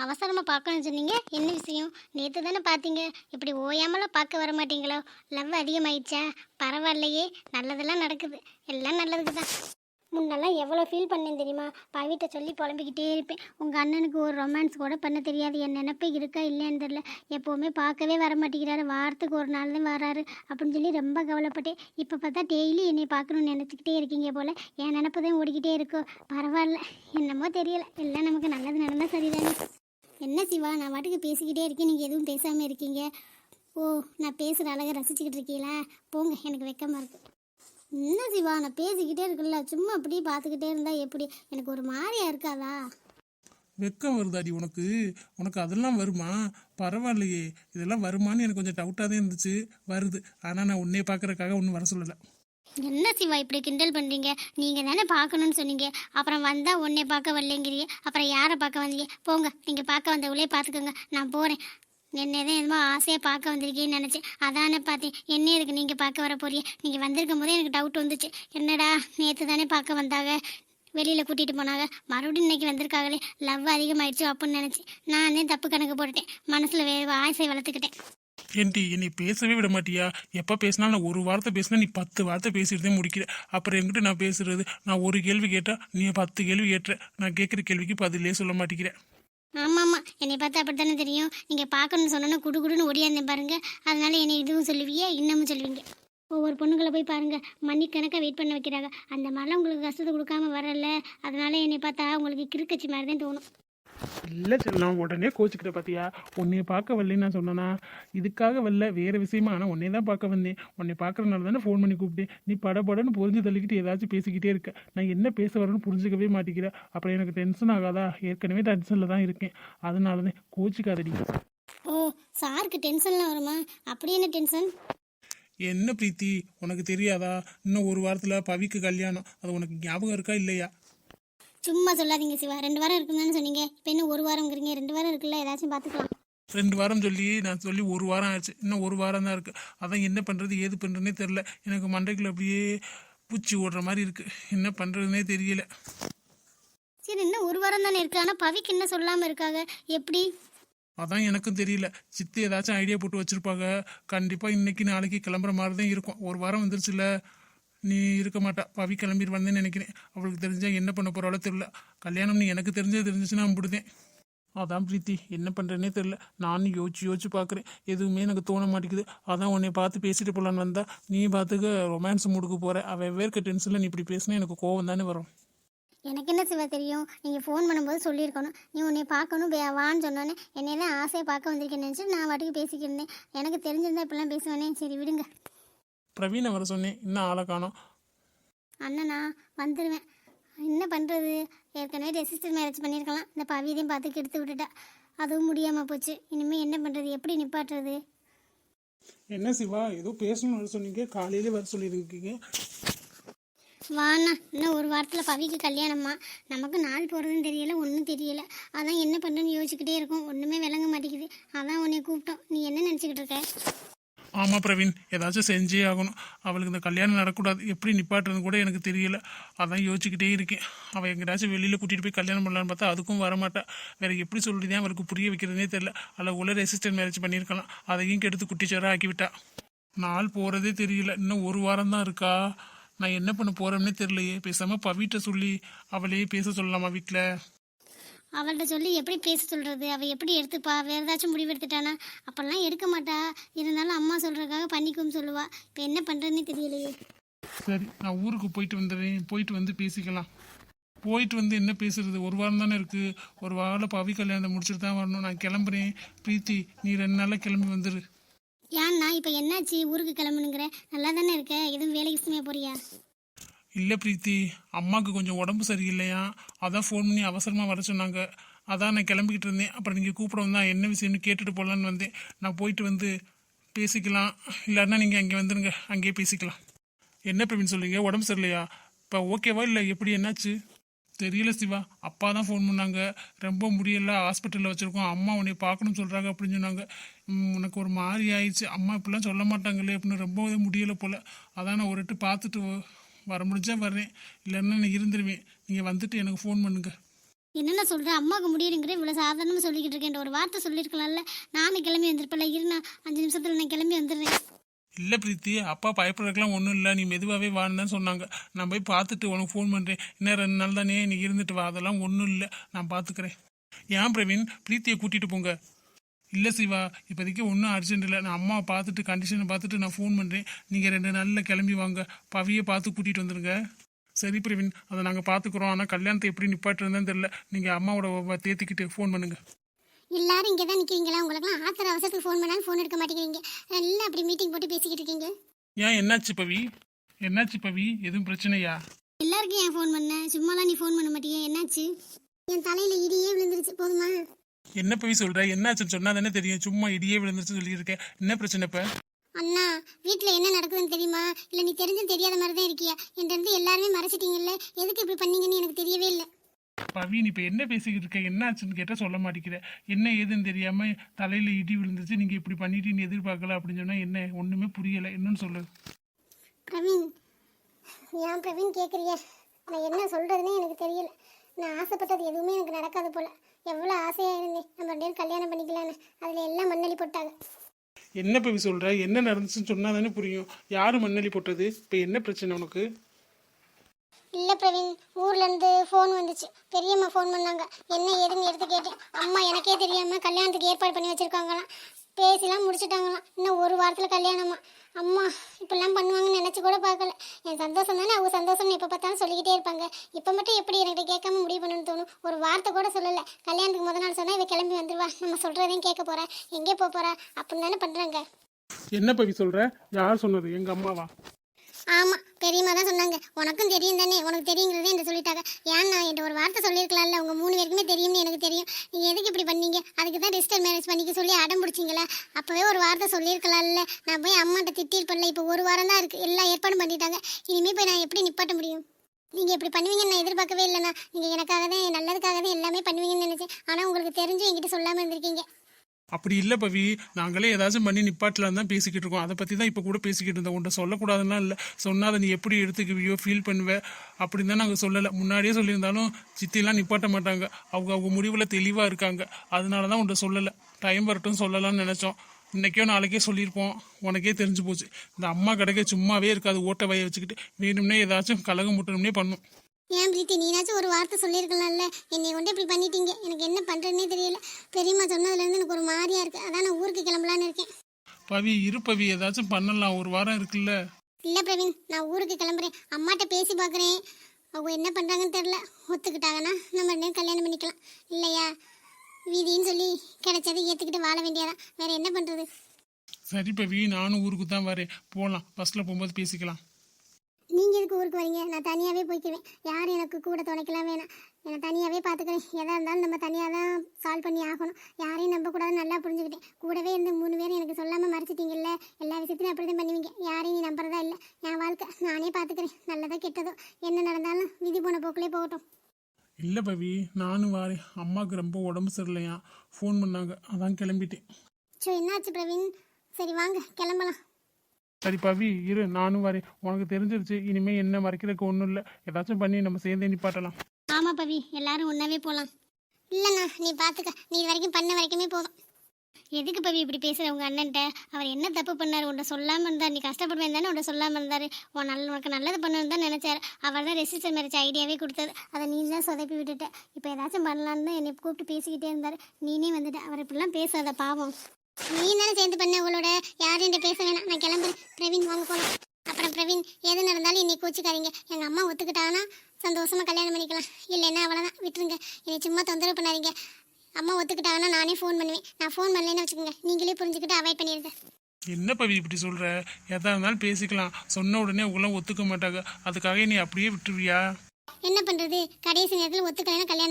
அவசரமாக பார்க்கணும்னு சொன்னீங்க. என்ன விஷயம்? நேற்று தானே பார்த்தீங்க. இப்படி ஓயாமலாம் பார்க்க வர மாட்டீங்களோ? லவ் அதிகமாயிடுச்சா? பரவாயில்லையே. நல்லதெல்லாம் நடக்குது. எல்லாம் நல்லதுக்கு தான். முன்னெல்லாம் எவ்வளோ ஃபீல் பண்ணேன் தெரியுமா? பவிட்ட சொல்லி புலம்பிக்கிட்டே இருப்பேன். உங்கள் அண்ணனுக்கு ஒரு ரொமான்ஸ் கூட பண்ண தெரியாது. என் நினப்பே இருக்கா இல்லைன்னு தெரில எப்போவுமே பார்க்கவே வர மாட்டேங்கிறாரு. வாரத்துக்கு ஒரு நாள் தான் வராரு அப்படின்னு சொல்லி ரொம்ப கவலைப்பட்டேன். இப்போ பார்த்தா டெய்லி என்னை பார்க்கணும்னு நினச்சிக்கிட்டே இருக்கீங்க போல். என் நினப்பு தான் ஓடிக்கிட்டே இருக்கோ. பரவாயில்ல. என்னமோ தெரியல. எல்லாம் நமக்கு நல்லது நடந்தால் சரிதானே. என்ன சிவா நான் வாட்டுக்கு பேசிக்கிட்டே இருக்கேன். நீங்கள் எதுவும் பேசாமல் இருக்கீங்க. ஓ நான் பேசுகிற அழகை ரசிச்சுக்கிட்டு இருக்கீங்களா? போங்க எனக்கு வெக்கமாக இருக்கு. என்ன சிவா நான் பேசிக்கிட்டே இருக்குல்ல சும்மா அப்படியே பார்த்துக்கிட்டே இருந்தா எப்படி? எனக்கு ஒரு மாதிரியா இருக்காதா? வெக்கம் வருதாடி உனக்கு? உனக்கு அதெல்லாம் வருமா? பரவாயில்லையே. இதெல்லாம் வருமான்னு எனக்கு கொஞ்சம் டவுட்டாக தான் இருந்துச்சு. வருது. ஆனால் நான் உன்னைய பார்க்கறதுக்காக ஒன்றும் வர சொல்லலை. என்ன சிவா இப்படி கிண்டல் பண்ணுறீங்க நீங்கள் தானே பார்க்கணும்னு சொன்னீங்க. அப்புறம் வந்தால் உன்னை பார்க்க வரலைங்கிறீங்க அப்புறம் யாரை பார்க்க வந்தீங்க? போங்க நீங்கள் பார்க்க வந்தவங்களே பார்த்துக்கோங்க. நான் போகிறேன் என்ன தான் என்னமோ ஆசையாக பார்க்க வந்திருக்கேன்னு நினச்சேன். அதானே பார்த்தேன். என்ன இருக்கு நீங்கள் பார்க்க வர போறிய நீங்கள் வந்திருக்கும் போதே எனக்கு டவுட் வந்துச்சு. என்னடா நேற்று தானே பார்க்க வந்தாங்க. வெளியில் கூட்டிகிட்டு போனாங்க. மறுபடியும் இன்னைக்கு வந்திருக்காங்களே. லவ் அதிகமாகிடுச்சு அப்படின்னு நினச்சி நானே தப்பு கணக்கு போட்டுட்டேன். மனசில் வே ஆசை வளர்த்துக்கிட்டேன். ஏன்டி என்னை பேசவே விட மாட்டியா? எப்போ பேசினாலும் நான் ஒரு வார்த்தை பேசினா நீ பத்து வார்த்தை பேசிட்டு முடிக்கிற. அப்புறம் எங்கிட்ட நான் பேசுறது நான் ஒரு கேள்வி கேட்டால் நீ பத்து கேள்வி கேட்டுற. நான் கேட்குற கேள்விக்கு பதிலே சொல்ல மாட்டேங்கிறேன் ஆமாம் ஆமாம் என்னை பார்த்தா அப்படி தானே தெரியும். நீங்கள் பார்க்கணும்னு சொன்னோன்னா குடு குடுன்னு ஓடியாந்தேன் பாருங்க. அதனால என்னை இதுவும் சொல்லுவீங்க இன்னமும் சொல்லுவீங்க. ஒவ்வொரு பொண்ணுங்களை போய் பாருங்க. மணிக்கணக்காக வெயிட் பண்ண வைக்கிறாங்க. அந்த மாதிரிலாம் உங்களுக்கு கஷ்டத்தை கொடுக்காம வரல. அதனால என்னை பார்த்தா உங்களுக்கு கிறுக்கச்சி மாதிரி தான் தோணும். இல்லை செல்லம் உடனே கோச்சிக்கிட்ட பார்த்தியா உன்னைய பார்க்க வரலன்னு நான் சொன்னேனா? இதுக்காக வரல வேற விஷயமா? ஆனால் உன்னைய தான் பார்க்க வந்தேன். உன்னை பார்க்கறனால தானே ஃபோன் பண்ணி கூப்பிட்டேன். நீ படபடன்னு புரிஞ்சு தள்ளிக்கிட்டு ஏதாச்சும் பேசிக்கிட்டே இருக்க. நான் என்ன பேச வரேன்னு புரிஞ்சுக்கவே மாட்டேங்கிற. அப்புறம் எனக்கு டென்ஷன் ஆகாதா? ஏற்கனவே டென்ஷனில் தான் இருக்கேன். அதனால தான் கோச்சிக்காதடி. ஓ சாருக்கு டென்ஷன்லாம் வருமா? அப்படி என்ன டென்ஷன் என்ன பிரீத்தி? உனக்கு தெரியாதா? இன்னும் ஒரு வாரத்தில் பவிக்கு கல்யாணம். அது உனக்கு ஞாபகம் இருக்கா இல்லையா? சும்மா சொல்லாதீங்க சிவா. ரெண்டு வாரம் இருக்குன்னு சொன்னீங்க. இப்போ இன்னும் ஒரு வாரம்ங்கிறீங்க? ரெண்டு வாரம் இருக்குல்ல? ஏதாச்சும் பார்த்துக்கலாம் ரெண்டு வாரம் சொல்லி நான் சொல்லி ஒரு வாரம் ஆச்சு. இன்னும் ஒரு வாரம் தான் இருக்குது அதான் என்ன பண்ணுறது ஏது பண்ணுறதுனே தெரில எனக்கு மண்டைக்குள்ள அப்படியே பூச்சி ஓடுற மாதிரி இருக்குது என்ன பண்ணுறதுனே தெரியல. சரி இன்னும் ஒரு வாரம் தானே இருக்கு. ஆனால் பவிக்கு என்ன சொல்லாமல் இருக்காங்க? எப்படி? அதான் எனக்கும் தெரியல. சித்தி ஏதாச்சும் ஐடியா போட்டு வச்சுருப்பாங்க. கண்டிப்பாக இன்னைக்கு நாளைக்கு கிளம்புற மாதிரி தான் இருக்கும். ஒரு வாரம் வந்துருச்சுல நீ இருக்க மாட்டா. பவி கிளம்பிடுவான்னு நினைக்கிறேன். அவளுக்கு தெரிஞ்சா என்ன பண்ண போகிறாளோ தெரியல. கல்யாணம் நீ எனக்கு தெரிஞ்சது தெரிஞ்சுச்சுன்னா அம்பிடுதேன் அதான் பிரீத்தி. என்ன பண்ணுறேனே தெரில நானும் யோசிச்சு யோசிச்சு பார்க்குறேன் எதுவுமே எனக்கு தோண மாட்டேங்குது. அதான் உன்னை பார்த்து பேசிட்டு போகலான்னு வந்தா நீ பார்த்துக்க ரொமான்ஸ் மூடுக்கு போகிற அவள் வேர்க்க டென்ஷனில் நீ இப்படி பேசினா எனக்கு கோவம் தானே வரும். எனக்கு என்ன சிவா தெரியும்? நீங்கள் ஃபோன் பண்ணும்போது சொல்லியிருக்கணும். நீ உன்னை பார்க்கணும் வே- வான்னு சொன்னோன்னே என்னை தான் ஆசையை பார்க்க வந்திருக்கேன்னு நினச்சி நான் வாட்டுக்கு பேசிக்கிருந்தேன் எனக்கு தெரிஞ்சிருந்தா இப்பெல்லாம் பேசுவேனே. சரி விடுங்க. பிரவீனை வர சொன்னேன் இன்னும் ஆளை காணோம். அண்ணனா வந்துடுவேன் என்ன பண்ணுறது ஏற்கனவே ரெசிஸ்டர் மேரேஜ் பண்ணியிருக்கலாம். இந்த பவியதையும் பார்த்து கெடுத்து விட்டுட்டா. அதுவும் முடியாமல் போச்சு. இனிமேல் என்ன பண்ணுறது எப்படி நிப்பாட்டுறது? என்ன சிவா? ஏதோ பேசணும்னு வர சொன்னீங்க. காலையிலே வர சொல்லியிருக்கீங்க. வாண்ணா இன்னும் ஒரு வாரத்தில் பவிக்கு கல்யாணமா நமக்கு நாள் போகிறதுன்னு தெரியல ஒன்றும் தெரியல. அதான் என்ன பண்ணுறேன்னு யோசிச்சுக்கிட்டே இருக்கோம். ஒன்றுமே விளங்க மாட்டேங்குது. அதான் உன்னை கூப்பிட்டோம். நீ என்ன நினச்சிக்கிட்டு இருக்க? ஆமாம் பிரவீன் ஏதாச்சும் செஞ்சே ஆகணும். அவளுக்கு இந்த கல்யாணம் நடக்கூடாது. எப்படி நிப்பாட்டுறதுன்னு கூட எனக்கு தெரியல. அதான் யோசிச்சுக்கிட்டே இருக்கேன். அவள் எங்கேயாச்சும் வெளியில் கூட்டிகிட்டு போய் கல்யாணம் பண்ணலான்னு பார்த்தா அதுக்கும் வரமாட்டா. வேற எப்படி சொல்லிதான் அவளுக்கு புரிய வைக்கிறதுனே தெரியல. அதில் உள்ள ரெசிஸ்டன்ட் மேரேஜ் பண்ணியிருக்கலாம். அதையும் கெடுத்து குட்டிச்சோராக ஆக்கிவிட்டா. நாள் போகிறதே தெரியல. இன்னும் ஒரு வாரம் தான் இருக்கா? நான் என்ன பண்ண போகிறோம்னே தெரியலையே. பேசாமல் பவிட்ட சொல்லி அவளையே பேச சொல்லலாமா வீட்டில் அவள்கிட்ட சொல்லி எப்படி பேச சொல்கிறது அவள் எப்படி எடுத்துப்பா? வேறு ஏதாச்சும் முடிவு எடுத்துட்டானா? அப்போல்லாம் எடுக்க மாட்டா. இருந்தாலும் அம்மா சொல்கிறதுக்காக பண்ணிக்கும் சொல்லுவா. இப்போ என்ன பண்ணுறதுன்னே தெரியலையே. சரி நான் ஊருக்கு போயிட்டு வந்துடுறேன் போயிட்டு வந்து பேசிக்கலாம். போயிட்டு வந்து என்ன பேசுறது? ஒரு வாரம் தானே இருக்கு. ஒரு வாரம் பவி கல்யாணத்தை முடிச்சுட்டு தான் வரணும். நான் கிளம்புறேன். பிரீத்தி நீ ரெண்டு நாள்ல கிளம்பி வந்துரு. ஏன்னா இப்போ என்னாச்சு? ஊருக்கு கிளம்பணுங்கிற? நல்லா தானே இருக்க? எதுவும் வேலைக்கு விஷயமா போறியா? இல்லை பிரீத்தி அம்மாவுக்கு கொஞ்சம் உடம்பு சரியில்லையா? அதான் ஃபோன் பண்ணி அவசரமாக வர சொன்னாங்க. அதான் நான் கிளம்பிக்கிட்டு இருந்தேன். அப்புறம் நீங்கள் கூப்பிட வந்தால் என்ன விஷயம்னு கேட்டுட்டு போகலான்னு வந்தேன். நான் போயிட்டு வந்து பேசிக்கலாம். இல்லைன்னா நீங்கள் அங்கே வந்துடுங்க அங்கேயே பேசிக்கலாம். என்ன பிரவீன் சொல்றீங்க? உடம்பு சரியில்லையா? இப்போ ஓகேவா இல்லை எப்படி? என்னாச்சு? தெரியல சிவா. அப்பா தான் ஃபோன் பண்ணாங்க. ரொம்ப முடியல. ஹாஸ்பிட்டலில் வச்சுருக்கோம். அம்மா உன்னை பார்க்கணும்னு சொல்கிறாங்க அப்படின்னு சொன்னாங்க. உனக்கு ஒரு மாதிரி ஆயிடுச்சு. அம்மா இப்படிலாம் சொல்ல மாட்டாங்களே அப்படின்னு ரொம்ப முடியலை போல். அதான் நான் ஒரு எட்டு பார்த்துட்டு வர முடிஞ்சா வர்றேன். இல்லைன்னா நான் இருந்துருவேன். நீங்கள் வந்துட்டு எனக்கு ஃபோன் பண்ணுங்கள் என்னென்ன சொல்ற? அம்மாவுக்கு முடியுங்கிற இவ்வளோ சாதாரணமாக சொல்லிக்கிட்டு இருக்கேன். ஒரு வார்த்தை சொல்லியிருக்கலாம்ல. நானும் கிளம்பி வந்திருப்பல இருண்ணா அஞ்சு நிமிஷத்தில் நான் கிளம்பி வந்துடுறேன். இல்லை பிரீத்தி அப்பா பயப்படுறதுக்கெல்லாம் ஒன்றும் இல்லை. நீ மெதுவாகவே வான்னு தான் சொன்னாங்க. நான் போய் பார்த்துட்டு உனக்கு ஃபோன் பண்ணுறேன் இன்னும் ரெண்டு நாள் தானே நீ இருந்துட்டு வா. அதெல்லாம் ஒன்றும் இல்லை. நான் பார்த்துக்கிறேன். ஏன் பிரவீன்? பிரீத்தியை கூட்டிகிட்டு போங்க. இல்லை சிவா இப்போதைக்கு ஒன்றும் அர்ஜென்ட் இல்லை. நான் அம்மாவை பார்த்துட்டு கண்டிஷனை பார்த்துட்டு நான் ஃபோன் பண்ணுறேன் நீங்கள் ரெண்டு நாளில் கிளம்பி வாங்க. பவியை பார்த்து கூட்டிகிட்டு வந்துடுங்க சரி பிரவீன் அதை நாங்கள் பார்த்துக்குறோம். ஆனால் கல்யாணத்தை எப்படி நிப்பாட்டுறதுன்னு தெரியல. நீங்கள் அம்மாவோட தேத்திக்கிட்டு ஃபோன் பண்ணுங்கள் எல்லாரும் இங்கே தான் நிற்கிறீங்களா உங்களுக்குலாம் ஆத்திர அவசரத்துக்கு ஃபோன் பண்ணாலும் ஃபோன் எடுக்க மாட்டேங்கிறீங்க. எல்லாம் அப்படி மீட்டிங் போட்டு பேசிக்கிட்டு இருக்கீங்க. ஏன் என்னாச்சு பவி? என்னாச்சு பவி? எதுவும் பிரச்சனையா? எல்லாருக்கும் ஏன் ஃபோன் பண்ண? சும்மாலாம் நீ ஃபோன் பண்ண மாட்டியே. என்னாச்சு? என் தலையில இடியே விழுந்துருச்சு. போதுமா? என்ன பவி சொல்ற? என்னாச்சுன்னு சொன்னா தானே தெரியும். சும்மா இடியே விழுந்துச்சு சொல்லியிருக்கேன். என்ன பிரச்சனை இப்ப? அண்ணா வீட்டில் என்ன நடக்குதுன்னு தெரியுமா? இல்லை நீ தெரிஞ்சும் தெரியாத மாதிரி தான் இருக்கியா? என்கிட்ட எல்லாருமே மறைச்சிட்டீங்கல்ல? எதுக்கு இப்படி பண்ணீங்கன்னு எனக்கு தெரியவே இல்லை. பவி நீ இப்ப என்ன பேசிக்கிட்டு இருக்க? என்னாச்சுன்னு கேட்டா சொல்ல மாட்டேங்கிற. என்ன ஏதுன்னு தெரியாம தலையில இடி விழுந்துச்சு நீங்க இப்படி பண்ணிட்டு எதிர்பார்க்கல அப்படின்னு சொன்னா என்ன? ஒண்ணுமே புரியல. என்னன்னு சொல்லு. பிரவீன் ஏன் பிரவீன் கேட்குறிய நான் என்ன சொல்கிறதுனே எனக்கு தெரியல. நான் ஆசைப்பட்டது எதுவுமே எனக்கு நடக்காது போல. எவ்வளோ ஆசையாக இருந்தேன் நம்ம ரெண்டு பேரும் கல்யாணம் பண்ணிக்கலான்னு. அதில் எல்லாம் மண்ணள்ளி போட்டாங்க. என்ன பவி சொல்ற? என்ன நடந்துச்சுன்னு சொன்னா தானே புரியும். யாரு மண்ணலி போட்டது? இப்ப என்ன பிரச்சனை உனக்கு? இல்லை பிரவீன் ஊர்லேருந்து ஃபோன் வந்துச்சு. பெரியம்மா ஃபோன் பண்ணாங்க. என்ன ஏதுன்னு எடுத்து கேட்டேன். அம்மா எனக்கே தெரியாமல் கல்யாணத்துக்கு ஏற்பாடு பண்ணி வச்சுருக்காங்களாம். பேசிலாம் முடிச்சிட்டாங்களாம். இன்னும் ஒரு வாரத்தில் கல்யாணமா. அம்மா இப்படிலாம் பண்ணுவாங்கன்னு நினச்சி கூட பார்க்கல. என் சந்தோஷம் தானே? அவங்க சந்தோஷம்னு எப்போ பார்த்தாலும் சொல்லிக்கிட்டே இருப்பாங்க. இப்போ மட்டும் எப்படி என்கிட்ட கேட்காம முடிவு பண்ணணும்னு தோணும். ஒரு வார்த்தை கூட சொல்லலை. கல்யாணத்துக்கு முத நாள் சொன்னால் இவ கிளம்பி வந்துடுவா நம்ம சொல்கிறதையும் கேட்க போகிறேன் எங்கே போக போகிறா அப்படின்னு தானே பண்ணுறாங்க என்ன பவி சொல்கிற யார் சொன்னது? எங்கள் அம்மாவா? ஆமாம் பெரியம்மா தான் சொன்னாங்க. உனக்கும் தெரியும் தானே உனக்கு தெரியுங்கிறதே என்கிட்ட சொல்லிட்டாங்க. ஏன்னா என்கிட்ட ஒரு வார்த்தை சொல்லியிருக்கலாம்ல உங்கள் மூணு பேருக்குமே தெரியும்னு எனக்கு தெரியும். நீங்கள் எதுக்கு இப்படி பண்ணீங்க? அதுக்கு தான் ரெஜிஸ்டர் மேரேஜ் பண்ணிக்க சொல்லி அடம் பிடிச்சிங்களா? அப்போவே ஒரு வார்த்தை சொல்லியிருக்கலாம்ல. நான் போய் அம்மாட்ட திட்டிருப்பேன்ல இப்போ ஒரு வாரம் தான் இருக்குது எல்லா ஏற்பாடும் பண்ணிட்டாங்க. இனிமேல் போய் நான் எப்படி நிப்பாட்ட முடியும்? நீங்கள் இப்படி பண்ணுவீங்கன்னு நான் எதிர்பார்க்கவே இல்லைண்ணா. நீங்கள் எனக்காக தான் நல்லதுக்காக தான் எல்லாமே பண்ணுவீங்கன்னு நினச்சேன். ஆனால் உங்களுக்கு தெரிஞ்சு என்கிட்ட சொல்லாமல் இருந்திருக்கீங்க. அப்படி இல்லை பவி. நாங்களே ஏதாச்சும் பண்ணி நிப்பாட்டலாம் தான் பேசிக்கிட்டு இருக்கோம். அதை பற்றி தான் இப்போ கூட பேசிக்கிட்டு இருந்தோம். உன்ட்ட சொல்லக்கூடாதுன்னா இல்லை. சொன்னால் அதை நீ எப்படி எடுத்துக்குவியோ ஃபீல் பண்ணுவ. அப்படின்னு தான் நாங்கள் சொல்லலை. முன்னாடியே சொல்லியிருந்தாலும் சித்திலாம் நிப்பாட்ட மாட்டாங்க. அவங்க அவங்க முடிவில் தெளிவாக இருக்காங்க. அதனால தான் உன்ட்ட சொல்லலை. டைம் வரட்டும் சொல்லலாம்னு நினச்சோம். இன்றைக்கோ நாளைக்கே சொல்லியிருப்போம். உனக்கே தெரிஞ்சு போச்சு. இந்த அம்மா கிடைக்க சும்மாவே இருக்காது. ஓட்ட வய வச்சுக்கிட்டு. வேணும்னே ஏதாச்சும் கலகம் முட்டணும்னே பண்ணும். ஏன் பிரீத்தி நீனாச்சும் ஒரு வார்த்தை சொல்லியிருக்கலாம்ல? என்னை கொண்டு இப்படி பண்ணிட்டீங்க. எனக்கு என்ன பண்ணுறதுனே தெரியல. பெரியம்மா சொன்னதுலேருந்து எனக்கு ஒரு மாதிரியா இருக்குது அதான் நான் ஊருக்கு கிளம்பலான்னு இருக்கேன். பவி இரு பவி. ஏதாச்சும் பண்ணலாம். ஒரு வாரம் இருக்குல்ல? இல்லை பிரவீன் நான் ஊருக்கு கிளம்புறேன். அம்மாட்ட பேசி பார்க்குறேன். அவங்க என்ன பண்ணுறாங்கன்னு தெரில ஒத்துக்கிட்டாங்கன்னா நம்ம ரெண்டு கல்யாணம் பண்ணிக்கலாம். இல்லையா? வீதின்னு சொல்லி கிடைச்சதை ஏற்றுக்கிட்டு வாழ வேண்டியதான். வேற என்ன பண்ணுறது சரி பவி நானும் ஊருக்கு தான் வரேன் போகலாம் பஸ்ஸில் போகும்போது பேசிக்கலாம். நீங்கள் எதுக்கு ஊருக்கு வரீங்க? நான் தனியாகவே போய்க்குவேன் யாரும் எனக்கு கூட துணைக்கலாம் வேணாம். நான் தனியாகவே பார்த்துக்கிறேன். எதாக இருந்தாலும் நம்ம தனியாக தான் சால்வ் பண்ணி ஆகணும். யாரையும் நம்பக்கூடாதுன்னு நல்லா புரிஞ்சுக்கிட்டேன். கூடவே இருந்து மூணு பேரும் எனக்கு சொல்லாமல் மறைச்சிட்டீங்கல்ல? எல்லா விஷயத்தையும் அப்படி தான் பண்ணுவீங்க. யாரையும் நீ நம்புறதா இல்லை. என் வாழ்க்கை நானே பார்த்துக்கிறேன். நல்லதோ கெட்டதோ. என்ன நடந்தாலும் விதி போன போக்கிலே போகட்டும். இல்லை பவி நானும் வரேன். அம்மாவுக்கு ரொம்ப உடம்பு சரியில்லையா ஃபோன் பண்ணாங்க. அதான் கிளம்பிட்டேன். ஸோ என்னாச்சு பிரவீன்? சரி வாங்க. கிளம்பலாம். சரி பவி இரு நானும் வரேன். உனக்கு தெரிஞ்சிருச்சு இனிமேல் என்ன மறைக்கிறதுக்கு ஒன்றும் இல்லை. ஏதாச்சும் பண்ணி நம்ம சேர்ந்தே நிப்பாட்டலாம். ஆமாம் பவி எல்லாரும் ஒன்றாவே போகலாம் இல்லைண்ணா நீ பார்த்துக்க நீ இது வரைக்கும் பண்ண வரைக்குமே போதும் எதுக்கு பவி இப்படி பேசுகிற உங்கள் அண்ணன்ட்ட. அவர் என்ன தப்பு பண்ணார்? உன்னை சொல்லாமல் இருந்தார் நீ கஷ்டப்படுவேன் தானே உன்னை சொல்லாமல் இருந்தார். உன் நல்ல உனக்கு நல்லது பண்ணணும்னு தான் நினச்சார். அவர் தான் ரெசிஸ்டர் மேரேஜ் ஐடியாவே கொடுத்தது. அதை நீ தான் சொதப்பி விட்டுட்ட. இப்போ ஏதாச்சும் பண்ணலான்னு தான் என்னை கூப்பிட்டு பேசிக்கிட்டே இருந்தார். நீனே வந்துட்டு. அவர் இப்படிலாம் பேசாத பாவம். நீ தானே சேர்ந்து பண்ண உங்களோட? யாரும் பேச வேணாம். நான் கிளம்புறேன். பிரவீன் வாங்க போகலாம் அப்புறம் பிரவீன் எது நடந்தாலும் என்னை கோச்சிக்காதீங்க. எங்கள் அம்மா ஒத்துக்கிட்டாங்கன்னா சந்தோஷமா கல்யாணம் பண்ணிக்கலாம். இல்லைன்னா அவ்வளோதான் விட்டுருங்க. என்னை சும்மா தொந்தரவு பண்ணாதீங்க. அம்மா ஒத்துக்கிட்டாங்கன்னா நானே ஃபோன் பண்ணுவேன். நான் ஃபோன் பண்ணலைன்னு வச்சுக்கோங்க. நீங்களே புரிஞ்சுக்கிட்டு அவாய்ட் பண்ணிடுங்க என்ன பவி இப்படி சொல்கிற எதா இருந்தாலும் பேசிக்கலாம். சொன்ன உடனே உங்களாம் ஒத்துக்க மாட்டாங்க. அதுக்காக நீ அப்படியே விட்டுருவியா? என்ன பண்ணுறது கடைசி நேரத்தில் ஒத்துக்கலைன்னா கல்யாணம்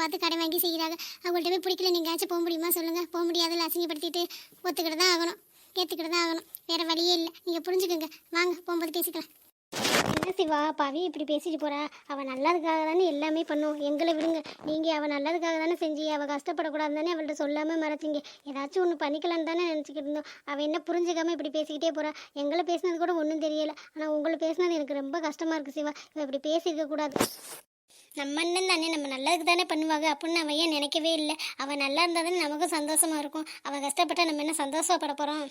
பார்த்து கடை வாங்கி செய்கிறாங்க. அவங்கள்ட்ட போய் பிடிக்கல நீங்காச்சும் போக முடியுமா சொல்லுங்கள் போக முடியாதுல்ல அசிங்கப்படுத்திட்டு ஒத்துக்கிட்டு தான் ஆகணும். ஏற்றுக்கிட்டு தான் ஆகணும். வேறு வழியே இல்லை. நீங்கள் புரிஞ்சுக்கோங்க. வாங்க போகும்போது பேசிக்கலாம். என்ன சிவா பவி இப்படி பேசிட்டு போறா? அவள் நல்லதுக்காக தானே எல்லாமே பண்ணும் எங்களை விடுங்க. நீங்கள் அவள் நல்லதுக்காக தானே செஞ்சு அவள் கஷ்டப்படக்கூடாது தானே அவள்கிட்ட சொல்லாமல் மறைச்சிங்க. ஏதாச்சும் ஒன்று பண்ணிக்கலான்னு தானே நினச்சிக்கிட்டு இருந்தோம். அவள் என்ன புரிஞ்சுக்காம இப்படி பேசிக்கிட்டே போறா? எங்களை பேசினது கூட ஒன்றும் தெரியல. ஆனால் உங்களை பேசினது எனக்கு ரொம்ப கஷ்டமாக இருக்குது சிவா. இவள் இப்படி பேசியிருக்க கூடாது நம்ம அண்ணன் தானே நம்ம நல்லதுக்கு தானே பண்ணுவாங்க. அப்படின்னு அவன் ஏன் நினைக்கவே இல்லை? அவன் நல்லா இருந்தால் தானே நமக்கும் சந்தோஷமா இருக்கும். அவன் கஷ்டப்பட்டா நம்ம என்ன சந்தோஷப்பட போகிறோம்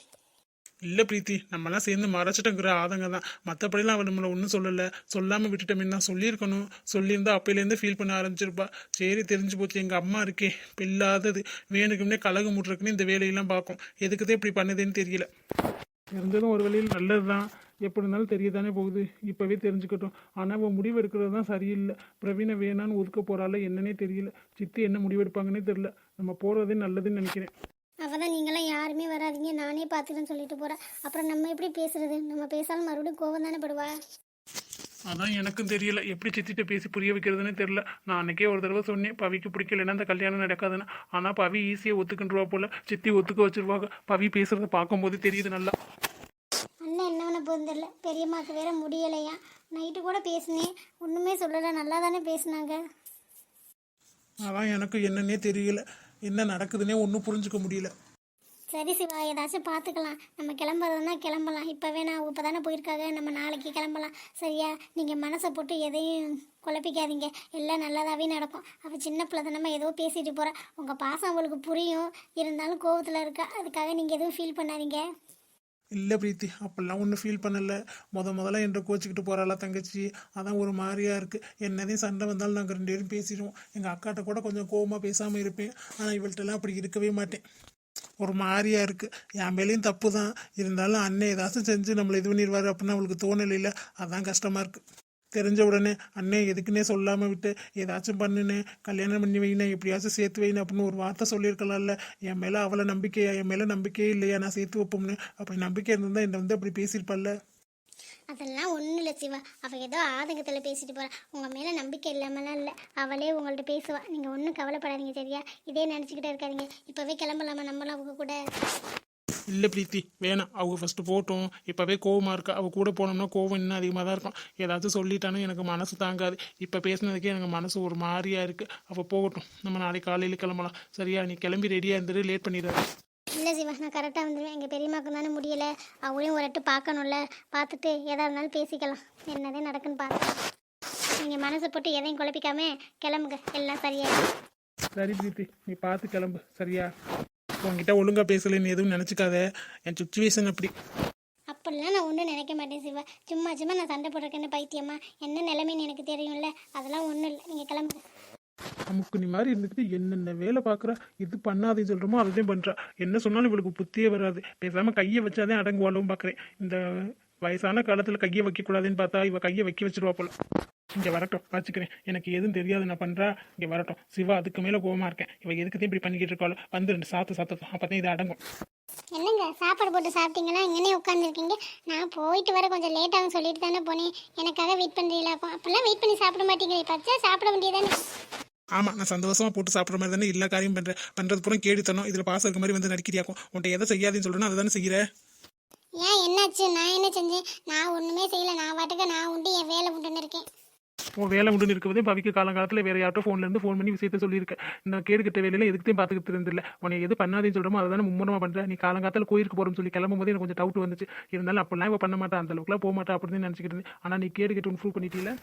இல்லை பிரீத்தி நம்மலாம் சேர்ந்து மறைச்சிட்டோங்கிற ஆதங்க தான். மற்றபடிலாம் அவள் நம்மளை ஒன்றும் சொல்லலை. சொல்லாமல் விட்டுட்டோமே தான் சொல்லியிருக்கணும். சொல்லியிருந்தா அப்பையிலேருந்து ஃபீல் பண்ண ஆரம்பிச்சிருப்பா. சரி தெரிஞ்சு போச்சு. எங்கள் அம்மா இருக்கே. பில்லாதது. இல்லாதது கலகு முட்றக்குன்னு இந்த வேலையெல்லாம் பார்க்கும். எதுக்குதான் இப்படி பண்ணுதுன்னு தெரியல. இருந்ததும் ஒரு வழியில் நல்லது தான் எப்படி இருந்தாலும் தெரிய தானே போகுது. இப்போவே தெரிஞ்சுக்கட்டும். ஆனால் அவன் முடிவு எடுக்கிறது தான் சரியில்லை. பிரவீனை வேணான்னு ஒதுக்க போகிறாள் என்னன்னே தெரியல. சித்தி என்ன முடிவு எடுப்பாங்கன்னே தெரியல. நம்ம போகிறதே நல்லதுன்னு நினைக்கிறேன். அவள் தான் நீங்களாம் யாருமே வராதீங்க. நானே பார்த்துக்கிறேன்னு சொல்லிட்டு போகிறேன் அப்புறம் நம்ம எப்படி பேசுறது? நம்ம பேசாலும் மறுபடியும் கோவம் தானே படுவா? அதான் எனக்கும் தெரியல. எப்படி சித்திட்ட பேசி புரிய வைக்கிறதுனே தெரியல. நான் அன்னைக்கே ஒரு தடவை சொன்னேன் பவிக்கு பிடிக்கலன்னா அந்த கல்யாணம் நடக்காதுன்னு. ஆனால் பவி ஈஸியாக ஒத்துக்கின்றவா போல. சித்தி ஒத்துக்க வச்சிருவாங்க. பவி பேசுறத பார்க்கும்போது தெரியுது நல்லா. அண்ணன் என்ன பண்ண போகுதுன்னு தெரியல. பெரியம்மாக்கு வேற முடியலையா? நைட்டு கூட பேசினேன் ஒன்றுமே சொல்லலை. நல்லா தானே பேசுனாங்க. அதான் எனக்கு என்னன்னே தெரியல. என்ன நடக்குதுன்னே ஒன்றும் புரிஞ்சுக்க முடியல. சரி சிவா ஏதாச்சும் பார்த்துக்கலாம் நம்ம கிளம்புறதுனா கிளம்பலாம். இப்போவே நான் இப்போ தானே போயிருக்காங்க. நம்ம நாளைக்கு கிளம்பலாம். சரியா? நீங்கள் மனசை போட்டு எதையும் குழப்பிக்காதீங்க. எல்லாம் நல்லதாகவே நடக்கும். அவள் சின்ன பிள்ளை தானே ஏதோ பேசிட்டு போகிறா உங்கள் பாசம் அவளுக்கு புரியும். இருந்தாலும் கோவத்தில் இருக்கா. அதுக்காக நீங்கள் எதுவும் ஃபீல் பண்ணாதீங்க. இல்லை பிரீத்தி அப்போல்லாம் ஒன்றும் ஃபீல் பண்ணலை. முத முதல்ல என்ற கோச்சிக்கிட்டு போகிறாளா தங்கச்சி? அதான் ஒரு மாதிரியாக இருக்குது என்னதையும் சண்டை வந்தாலும் நாங்கள் ரெண்டு பேரும் பேசிடுவோம். எங்கள் அக்காட்ட கூட கொஞ்சம் கோவமாக பேசாமல் இருப்பேன். ஆனால் இவள்கிட்டலாம் அப்படி இருக்கவே மாட்டேன். ஒரு மாதிரியாக இருக்குது என் மேலேயும் தப்பு தான் இருந்தாலும் அண்ணன் ஏதாச்சும் செஞ்சு நம்மளை இது பண்ணிடுவார் அப்படின்னு அவளுக்கு தோணலைல அதான் கஷ்டமாக இருக்குது தெரிஞ்ச உடனே அண்ணே எதுக்குன்னே சொல்லாமல் விட்டு ஏதாச்சும் பண்ணுன்னு கல்யாணம் பண்ணி வைனே எப்படியாச்சும் சேர்த்து வைனே அப்படின்னு ஒரு வார்த்தை சொல்லியிருக்கலாம்ல. என் மேலே அவளை நம்பிக்கையா என் மேலே நம்பிக்கையே இல்லையா நான் சேர்த்து வைப்போம்னு? அப்படி நம்பிக்கை இருந்தால் என்னை வந்து அப்படி பேசியிருப்பாள்ல. அதெல்லாம் ஒன்றும் இல்லை சிவா. அவள் ஏதோ ஆதங்கத்தில் பேசிட்டு போகிறா உங்கள் மேலே நம்பிக்கை இல்லாமலாம் இல்லை. அவளே உங்கள்கிட்ட பேசுவா. நீங்கள் ஒன்றும் கவலைப்படாதீங்க சரியா? இதே நினச்சிக்கிட்டே இருக்காதீங்க. இப்போவே கிளம்பலாமா நம்மளாம் அவங்க கூட? இல்லை பிரீத்தி வேணாம். அவங்க ஃபஸ்ட்டு போட்டோம். இப்போவே கோவமாக இருக்கா? அவள் கூட போனோம்னா கோவம் இன்னும் அதிகமாக தான் இருக்கும். ஏதாச்சும் சொல்லிட்டானு எனக்கு மனசு தாங்காது. இப்போ பேசினதுக்கே எனக்கு மனசு ஒரு மாதிரியா இருக்குது அவள் போகட்டும். நம்ம நாளைக்கு காலையில் கிளம்பலாம். சரியா நீ கிளம்பி ரெடியாக இருந்துட்டு லேட் பண்ணிடுற இல்லை சிவா நான் கரெக்டாக வந்துடுவேன் எங்கள் பெரியம்மாக்கு தானே முடியலை. அவளையும் ஒரு எட்டு பார்க்கணும்ல. பார்த்துட்டு எதாக இருந்தாலும் பேசிக்கலாம். என்னதே நடக்குன்னு பார்க்கலாம் நீங்கள் மனசை போட்டு எதையும் குழப்பிக்காம கிளம்புங்க. எல்லாம் சரியாயிடும். சரி பிரீத்தி நீ பார்த்து கிளம்பு. சரியா? உன்கிட்ட ஒழுங்கா பேசலைன்னு எதுவும் நினச்சிக்காத. என் சுச்சுவேஷன் அப்படி. அப்படிலாம் நான் ஒன்றும் நினைக்க மாட்டேன் சிவா. சும்மா சும்மா நான் சண்டை போட்டிருக்கேன்னு பைத்தியமா. என்ன நிலைமைன்னு எனக்கு தெரியும்ல. அதெல்லாம் ஒன்றும் இல்லை. நீங்கள் கிளம்புங்க அமுக்கு நீ மாதிரி இருந்துக்கிட்டு என்னென்ன வேலை பார்க்குறா? இது பண்ணாதேன்னு சொல்கிறோமோ அதையும் பண்ணுறா என்ன சொன்னாலும் இவளுக்கு புத்தியே வராது. பேசாமல் கையை வச்சாதான் அடங்குவாளும் பார்க்குறேன். இந்த வயசான காலத்தில் கையை வைக்கக்கூடாதுன்னு பார்த்தா இவ கையை வைக்க வச்சிருவா போல. இங்கே வரட்டும் வச்சுக்கிறேன் எனக்கு எதுவும் தெரியாது நான் பண்ணுறா இங்கே வரட்டும். சிவா அதுக்கு மேலே கோவமா இருக்கேன். இவ எதுக்கு இப்படி பண்ணிக்கிட்டு இருக்காளோ? வந்து ரெண்டு சாத்து சாத்தட்டும். அப்போ தான் இது அடங்கும். என்னங்க சாப்பாடு போட்டு சாப்பிட்டீங்களா? இங்கனே உட்காந்துருக்கீங்க நான் போயிட்டு வர கொஞ்சம் லேட்டாகும் சொல்லிட்டு தானே போனேன். எனக்காக வெயிட் பண்ணுறீங்களா அப்போல்லாம் வெயிட் பண்ணி சாப்பிட மாட்டேங்கிறீ பச்சா சாப்பிட வேண்டியதானே. ஆமாம் நான் சந்தோஷமா போட்டு சாப்பிட்ற மாதிரி தானே எல்லா காரியம் பண்ணுறேன் பண்ணுறது பூரா கேடித்தனம். இதில் பாசம் இருக்க மாதிரி வந்து நடிக்கிறியாக்கும்? உன்ட்ட எதை செய்யாதுன்னு சொல்கிறேன்னு அதை தானே செய்கிற ஏன் என்னாச்சு? நான் என்ன செஞ்சேன்? நான் ஒன்றுமே செய்யல. நான் வாட்டுக்கு நான் உண்டு என் வேலை உண்டுன்னு இருக்கேன். உன் வேலை உண்டுன்னு இருக்கும்போதே பவிக்கு காலங்காலத்தில் வேற யார்ட்டோ ஃபோன்லேருந்து ஃபோன் பண்ணி விஷயத்த சொல்லியிருக்கேன் இந்த கேடுக்கிட்ட வேலையில் வேலையில பார்த்துக்கிட்டு இருந்தில்ல உன்னை எது பண்ணாதேன்னு சொல்கிறோமோ அதை தானே மும்முரமாக பண்ணுறேன் நீ காலங்காலத்தில் கோயிலுக்கு போகிறோம்னு சொல்லி கிளம்பும் போது எனக்கு கொஞ்சம் டவுட் வந்துச்சு. இருந்தாலும் அப்படிலாம் இப்போ பண்ண மாட்டேன் அந்த அளவுக்குலாம் போக மாட்டா அப்படின்னு நினச்சிக்கிட்டு இருந்தேன். ஆனால் நீ கேடு கிட்ட ப்ரூவ் பண்ணிட்டீல?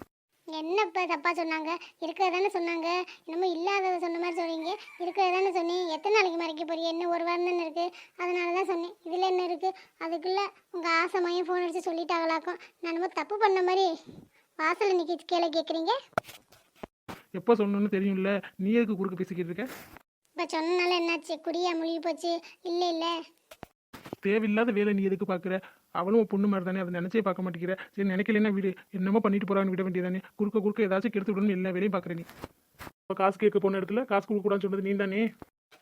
என்ன இப்போ தப்பா சொன்னாங்க? இருக்கிறதானே சொன்னாங்க? என்னமோ இல்லாததை சொன்ன மாதிரி சொல்றீங்க. இருக்கிறதானே சொன்னீங்க. எத்தனை நாளைக்கு மறைக்க போறீங்க? என்ன ஒரு வாரம் தானே இருக்கு? அதனால தான் சொன்னேன். இதில் என்ன இருக்கு? அதுக்குள்ள ஆசை ஆசைமையும் ஃபோன் அடிச்சு சொல்லிட்டாங்களாக்கும். நான் என்னமோ தப்பு பண்ண மாதிரி. வாசலில் நிற்க கீழே கேட்குறீங்க எப்போ சொன்னோன்னு தெரியும்ல. நீ எதுக்கு குறுக்க பேசிக்கிட்டு இருக்க? இப்போ சொன்னனால என்னாச்சு? குடியா முழுகி போச்சு? இல்லை இல்லை. தேவையில்லாத வேலை நீ எதுக்கு பார்க்குற அவளும் பொண்ணு மாதிரி தானே அதை நினைச்சே பார்க்க மாட்டேங்கிற. சரி நினைக்கலன்னா வீடு. என்னமோ பண்ணிட்டு போறான்னு விட வேண்டியதானே குறுக்க குறுக்க ஏதாச்சும் கெடுத்து விடணும் எல்லா வேலையும் பார்க்குற நீ? இப்போ காசு கேட்க போன இடத்துல காசு கொடுக்க கூடாதுன்னு சொன்னது நீ தானே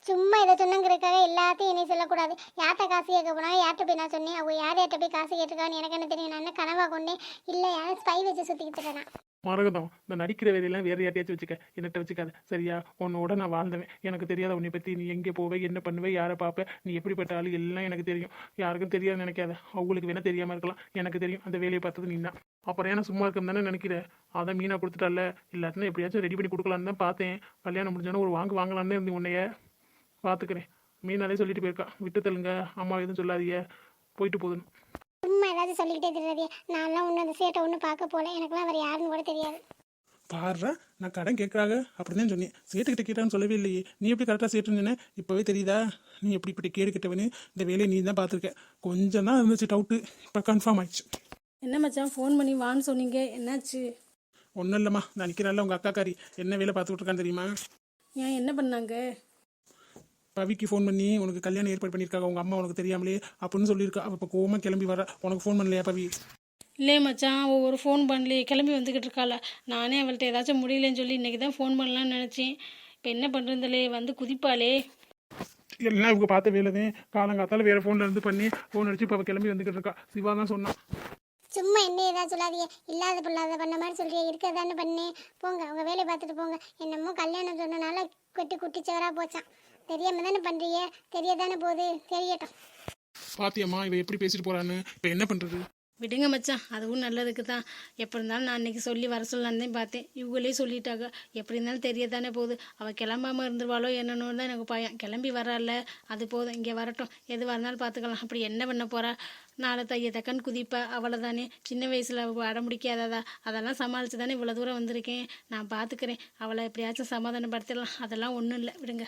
சும்மா இதை சொன்னங்கிறதுக்காக எல்லாத்தையும் என்னை சொல்லக்கூடாது. யார்கிட்ட காசு கேட்க போனா யார்கிட்ட போய் நான் சொன்னேன்? அவங்க யார் யார்கிட்ட போய் காசு கேட்டிருக்கான்னு எனக்கு என்ன தெரியும்? நான் என்ன கனவா கொண்டேன்? இல்லை யாரும் ஸ்பை வச்சு சுற்றிக்கிட்டு இருக்கேன் மரகதம் இந்த நடிக்கிற வேலையெல்லாம் வேறு யார்ட்டையாச்சும் வச்சுக்க. என்னட்ட வச்சுக்காத. சரியா? உன்னோட நான் வாழ்ந்தவன். எனக்கு தெரியாத உன்னை பற்றி நீ எங்கே போவே என்ன பண்ணுவே யாரை பார்ப்ப நீ எப்படிப்பட்ட ஆள் எல்லாம் எனக்கு தெரியும். யாருக்கும் தெரியாது நினைக்காத. அவங்களுக்கு வேணால் தெரியாமல் இருக்கலாம். எனக்கு தெரியும். அந்த வேலையை பார்த்தது நீ தான். அப்புறம் ஏன்னா சும்மா இருக்கும் தானே நினைக்கிறேன் அதான் மீனாக கொடுத்துட்டால. இல்லாட்டினா எப்படியாச்சும் ரெடி பண்ணி கொடுக்கலான்னு தான் பார்த்தேன். கல்யாணம் முடிஞ்சோன்னா ஒரு வாங்கு வாங்கலான்னு இருந்து உன்னைய. பார்த்துக்கிறேன். மீனாலே சொல்லிட்டு போயிருக்கா. விட்டு தள்ளுங்க. அம்மா எதுவும் சொல்லாதீங்க. போயிட்டு போதுன்னு சும்மா ஏதாவது சொல்லிக்கிட்டே தெரியாதே நான்லாம் ஒன்றும் அந்த சேட்டை ஒன்றும் பார்க்க போல. எனக்குலாம் அவர் யாருன்னு கூட தெரியாது. பாடுறா நான் கடன் கேட்குறாங்க அப்படின்னு சொன்னேன். சேட்டுக்கிட்ட கேட்டான்னு சொல்லவே இல்லையே. நீ எப்படி கரெக்டாக சேட்டுன்னு இப்போவே தெரியுதா? நீ எப்படி இப்படி கேடு கிட்டவனு? இந்த வேலையை நீ தான் பார்த்துருக்க. கொஞ்சம் தான் இருந்துச்சு டவுட்டு இப்போ கன்ஃபார்ம் ஆயிடுச்சு. என்ன மச்சான் ஃபோன் பண்ணி வான்னு சொன்னீங்க. என்னாச்சு? ஒன்றும் இல்லைம்மா. நான் நிற்கிறேன்ல உங்கள் அக்காக்காரி. என்ன வேலை பார்த்துக்கிட்டு இருக்கான்னு தெரியுமா? ஏன் என்ன பண்ணாங்க? பவிக்கு ஃபோன் பண்ணி உனக்கு கல்யாணம் ஏற்பாடு பண்ணியிருக்காங்க உங்கள் அம்மா உனக்கு தெரியாமலே அப்படின்னு சொல்லியிருக்கா. அவள் இப்போ கோவமாக கிளம்பி வர உனக்கு ஃபோன் பண்ணலையா பவி? இல்லையே மச்சான் ஒரு ஃபோன் பண்ணலையே கிளம்பி வந்துக்கிட்டு இருக்காள. நானே அவள்கிட்ட ஏதாச்சும் முடியலன்னு சொல்லி இன்றைக்கி தான் ஃபோன் பண்ணலான்னு நினச்சேன். இப்போ என்ன பண்ணுறதுலே வந்து குதிப்பாளே. எல்லாம் இவங்க பார்த்த வேலை தான் காலங்காத்தால வேறு ஃபோனில் இருந்து பண்ணி ஃபோன் அடிச்சு இப்போ கிளம்பி வந்துக்கிட்டு இருக்கா. சிவா தான் சொன்னான் சும்மா என்ன ஏதாவது சொல்லாதீங்க. இல்லாத பொல்லாத பண்ண மாதிரி சொல்றிய இருக்கதானே பண்ணேன். போங்க அவங்க வேலையை பார்த்துட்டு போங்க. என்னமோ கல்யாணம் சொன்னனால கொட்டி குட்டிச்சவரா போச்சான். தெரியாம தானே பண்றீங்க? தெரியதானே போகுது? தெரியட்டும். பாத்தியம்மா இவ எப்படி பேசிட்டு போறான்னு? இப்போ என்ன பண்ணுறது விடுங்க மச்சான் அதுவும் நல்லதுக்கு தான் எப்படி இருந்தாலும் நான் இன்னைக்கு சொல்லி வர சொல்லலான்னு பார்த்தேன். இவங்களே சொல்லிட்டாங்க. எப்படி இருந்தாலும் தெரியதானே போகுது. அவள் கிளம்பாம இருந்துருவாளோ என்னன்னு தான் எனக்கு பயம். கிளம்பி வரால அது போதும். இங்கே வரட்டும். எதுவாக இருந்தாலும் பார்த்துக்கலாம். அப்படி என்ன பண்ண போறா? நாளை தைய தக்கன்னு குதிப்பா. அவளை தானே சின்ன வயசில் அடம் முடிக்காததா அதெல்லாம் சமாளித்து தானே இவ்வளோ தூரம் வந்திருக்கேன். நான் பார்த்துக்கிறேன். அவளை எப்படியாச்சும் சமாதானப்படுத்திடலாம். அதெல்லாம் ஒன்றும் இல்லை. விடுங்க.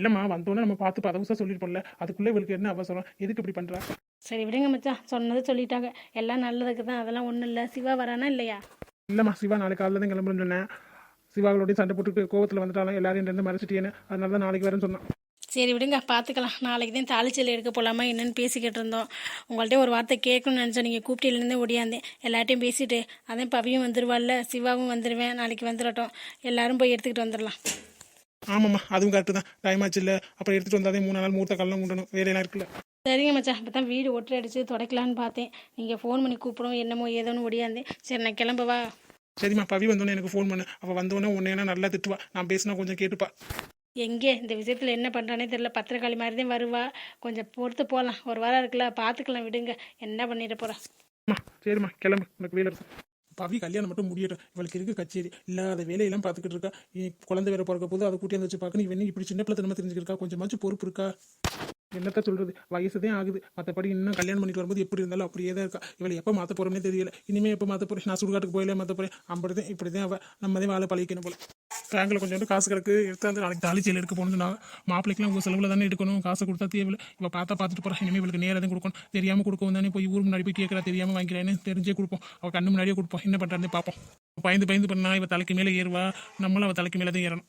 இல்லைம்மா வந்தோடனே நம்ம பார்த்து பதவுசா சொல்லிருப்போம்ல அதுக்குள்ளே இவளுக்கு என்ன அவசரம்? எதுக்கு இப்படி பண்ணுறா சரி விடுங்க மச்சான் சொன்னது சொல்லிட்டாங்க. எல்லாம் நல்லதுக்கு தான் அதெல்லாம் ஒன்றும் இல்லை. சிவா வரானா இல்லையா? இல்லைம்மா சிவா நாளைக்கு காலையில் தான் கிளம்புறேன்னு சொன்னேன். சிவாங்களோடய சண்டை போட்டு கோவத்தில் வந்துட்டாலும் எல்லாரையும் ரெண்டு மறைச்சிட்டேன்னு அதனால தான் நாளைக்கு வரேன்னு சொன்னான். சரி விடுங்க பார்த்துக்கலாம் நாளைக்கு தான் தாளிச்சல் எடுக்க போகலாமா என்னன்னு பேசிக்கிட்டு இருந்தோம். உங்கள்கிட்ட ஒரு வார்த்தை கேட்கணும்னு நினச்சேன் நீங்கள் கூப்பிட்டிலேருந்தே ஓடியாந்தேன். எல்லார்ட்டையும் பேசிட்டு அதான் பவியும் வந்துருவாள்ல சிவாவும் வந்துடுவேன் நாளைக்கு வந்துடட்டும் எல்லாரும் போய் எடுத்துக்கிட்டு வந்துடலாம் ஆமாம்மா அதுவும் கரெக்டு தான். டைம் ஆச்சு இல்லை. அப்புறம் எடுத்துகிட்டு வந்தாதே மூணு நாள் மூர்த்த கல்லாம் கொண்டணும் வேலையெல்லாம் இருக்குல்ல. சரிங்க மச்சான். இப்போ தான் வீடு ஒட்டரை அடித்து தொடக்கலான்னு பார்த்தேன். நீங்கள் ஃபோன் பண்ணி கூப்பிடும் என்னமோ ஏதோன்னு ஓடியாந்தேன் சரி நான் கிளம்பவா சரிம்மா பவி வந்தோடனே எனக்கு ஃபோன் பண்ணு. அவள் வந்தோடனே உன்னை என்ன நல்லா திட்டுவா. நான் பேசினா கொஞ்சம் கேட்டுப்பா. எங்கே? இந்த விஷயத்தில் என்ன பண்ணுறானே தெரியல. பத்திரக்காளி மாதிரி தான் வருவா. கொஞ்சம் பொறுத்து போகலாம் ஒரு வாரம் இருக்குல்ல. பார்த்துக்கலாம் விடுங்க. என்ன பண்ணிட போகிறா சரிம்மா கிளம்பு. உனக்கு இருக்கு. பவி கல்யாணம் மட்டும் முடியட்டும். இவளுக்கு இருக்கு கச்சேரி இல்லாத வேலையெல்லாம் பார்த்துக்கிட்டு இருக்கா. குழந்தை வேற பிறக்க போது அதை கூட்டியாந்து வச்சு பார்க்கணும். இவன் இப்படி சின்ன பிள்ளை தெரிஞ்சுக்கிட்டு தெரிஞ்சுக்கிருக்கா கொஞ்சமாச்சும் பொறுப்பு இருக்கா? என்னத்த சொல்றது? வயசுதான் ஆகுது. மற்றபடி இன்னும் கல்யாணம் பண்ணிட்டு வரும்போது எப்படி இருந்தாலும் அப்படியே தான் இருக்கா. இவளை எப்போ மாற்ற போறோம்னே தெரியல. இனிமே எப்போ மாற்ற போறேன்? நான் சுடுகாட்டுக்கு போயில மாற்ற போறேன்? அப்படிதான் இப்படி தான் அவள் நம்ம தான் வாழை பழகிக்கணும் போல. பேங்கில் கொஞ்சோண்டு காசு கிடக்கு. எடுத்தாந்து நாளைக்கு தாலி செயல் எடுக்க போகணும்னு நான் மாப்பிள்ளைக்கெலாம் உங்கள் செலவில் தானே எடுக்கணும். காசை கொடுத்தா தேவையில்லை. இவள் பார்த்தா பார்த்துட்டு போகிறேன் இனிமேல் இவளுக்கு நேராக தான் கொடுக்கணும். தெரியாமல் கொடுக்கவும் தானே போய் ஊர் முன்னாடி போய் கேட்குறா தெரியாமல் வாங்கிறேன்னு தெரிஞ்சே கொடுப்போம். அவள் கண்ணு முன்னாடியே கொடுப்போம். என்ன பண்ணுறாருன்னு பார்ப்போம் பயந்து பயந்து பண்ணா இவள் தலைக்கு மேலே ஏறுவா. நம்மளும் அவள் தலைக்கு மேலே தான் ஏறணும்.